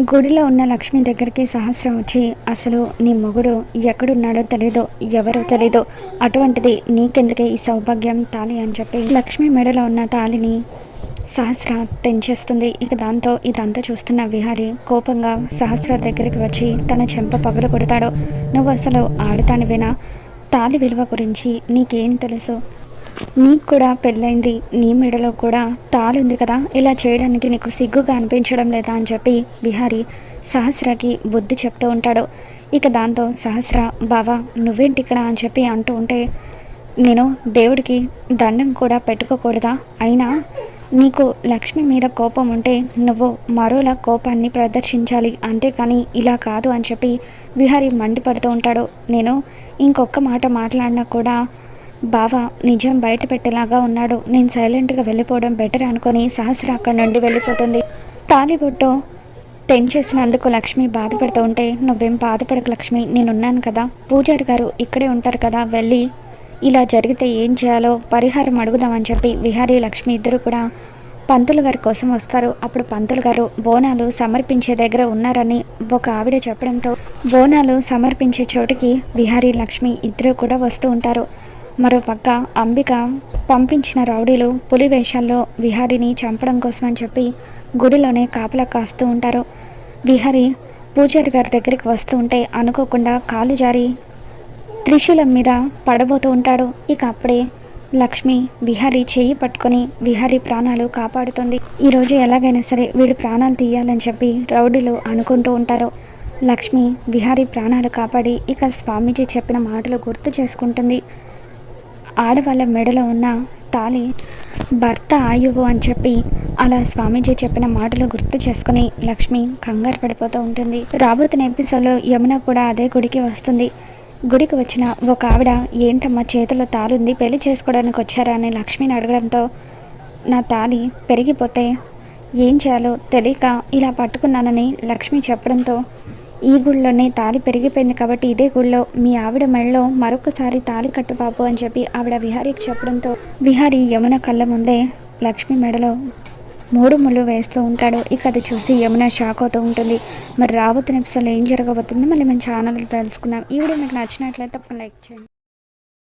గుడిలో ఉన్న లక్ష్మి దగ్గరికి సహస్రం వచ్చి అసలు నీ మొగుడు ఎక్కడున్నాడో తెలీదు ఎవరో తెలీదు. అటువంటిది నీకెందుకే ఈ సౌభాగ్యం తాళి? అని చెప్పి లక్ష్మి మెడలో ఉన్న తాళిని సహస్ర తెంచేస్తుంది. ఇక దాంతో ఇదంతా చూస్తున్న విహారి కోపంగా సహస్ర దగ్గరికి వచ్చి తన చెంప పగలు కొడతాడు. నువ్వు అసలు ఆడతానివేనా తాళి విలువ గురించి నీకేం తెలుసు? నీకు కూడా పెళ్ళైంది నీ మెడలో కూడా తాళుంది కదా. ఇలా చేయడానికి నీకు సిగ్గుగా అనిపించడం లేదా అని చెప్పి బిహారి సహస్రకి బుద్ధి చెప్తూ ఉంటాడు. ఇక దాంతో సహస్ర బావా నువ్వేంటి ఇక్కడ అని చెప్పి అంటూ ఉంటే నేను దేవుడికి దండం కూడా పెట్టుకోకూడదా? అయినా నీకు లక్ష్మి మీద కోపం ఉంటే నువ్వు మరోలా కోపాన్ని ప్రదర్శించాలి. అంతేకాని ఇలా కాదు అని చెప్పి విహారీ మండిపడుతూ ఉంటాడు. నేను ఇంకొక మాట మాట్లాడినా కూడా బావ నిజం బయట పెట్టేలాగా ఉన్నాడు. నేను సైలెంట్గా వెళ్ళిపోవడం బెటర్ అనుకొని సహస్ర అక్కడి నుండి వెళ్ళిపోతుంది. తాలిబొట్టు తెంచేసినందుకు లక్ష్మి బాధపడుతూ ఉంటే నువ్వేం బాధపడకు లక్ష్మి నేనున్నాను కదా. పూజారి గారు ఇక్కడే ఉంటారు కదా వెళ్ళి ఇలా జరిగితే ఏం చేయాలో పరిహారం అడుగుదామని చెప్పి విహారీ లక్ష్మి ఇద్దరు కూడా పంతులు గారి కోసం వస్తారు. అప్పుడు పంతులు గారు బోనాలు సమర్పించే దగ్గర ఉన్నారని ఒక ఆవిడ చెప్పడంతో బోనాలు సమర్పించే చోటుకి విహారీ లక్ష్మి ఇద్దరు కూడా వస్తూ ఉంటారు. మరోపక్క అంబిక పంపించిన రౌడీలు పులి వేషాల్లో విహారిని చంపడం కోసం అని చెప్పి గుడిలోనే కాపలా కాస్తూ ఉంటారు. విహారి పూజారి గారి దగ్గరికి వస్తూ ఉంటే అనుకోకుండా కాలు జారి త్రిశూలం మీద పడబోతూ ఉంటాడు. ఇక అప్పుడే లక్ష్మి విహారీ చెయ్యి పట్టుకొని విహారీ ప్రాణాలు కాపాడుతుంది. ఈరోజు ఎలాగైనా సరే వీడు ప్రాణాలు తీయాలని చెప్పి రౌడీలు అనుకుంటూ ఉంటారు. లక్ష్మి విహారీ ప్రాణాలు కాపాడి ఇక స్వామీజీ చెప్పిన మాటలు గుర్తు చేసుకుంటుంది. ఆడవాళ్ళ మెడలో ఉన్న తాళి భర్త ఆయువు అని చెప్పి అలా స్వామీజీ చెప్పిన మాటలు గుర్తు చేసుకుని లక్ష్మి కంగారు పడిపోతూ ఉంటుంది. రాబోతున్న ఎపిసోడ్లో యమున కూడా అదే గుడికి వస్తుంది. గుడికి వచ్చిన ఒక ఆవిడ ఏంటమ్మా చేతిలో తాలుంది పెళ్ళి చేసుకోవడానికి వచ్చారా? అని లక్ష్మిని అడగడంతో నా తాలి పెరిగిపోతే ఏం చేయాలో తెలియక ఇలా పట్టుకున్నానని లక్ష్మి చెప్పడంతో ఈ గుళ్ళోనే తాలి పెరిగిపోయింది కాబట్టి ఇదే గుళ్ళో మీ ఆవిడ మెడలో మరొకసారి తాలి కట్టు బాబు అని చెప్పి ఆవిడ విహారీకి చెప్పడంతో విహారీ యమున కళ్ళ ముందే లక్ష్మి మెడలో మూడు ముళ్ళు వేస్తూ ఉంటాడు. ఇక అది చూసి యమున షాక్ అవుతూ ఉంటుంది. మరి రాబోతున్న ఎపిసోడ్లో ఏం జరగబోతుందో మళ్ళీ మన ఛానల్ తెలుసుకుందాం. ఈ వీడియో మీకు నచ్చినట్లయితే తప్పకుండా లైక్ చేయండి.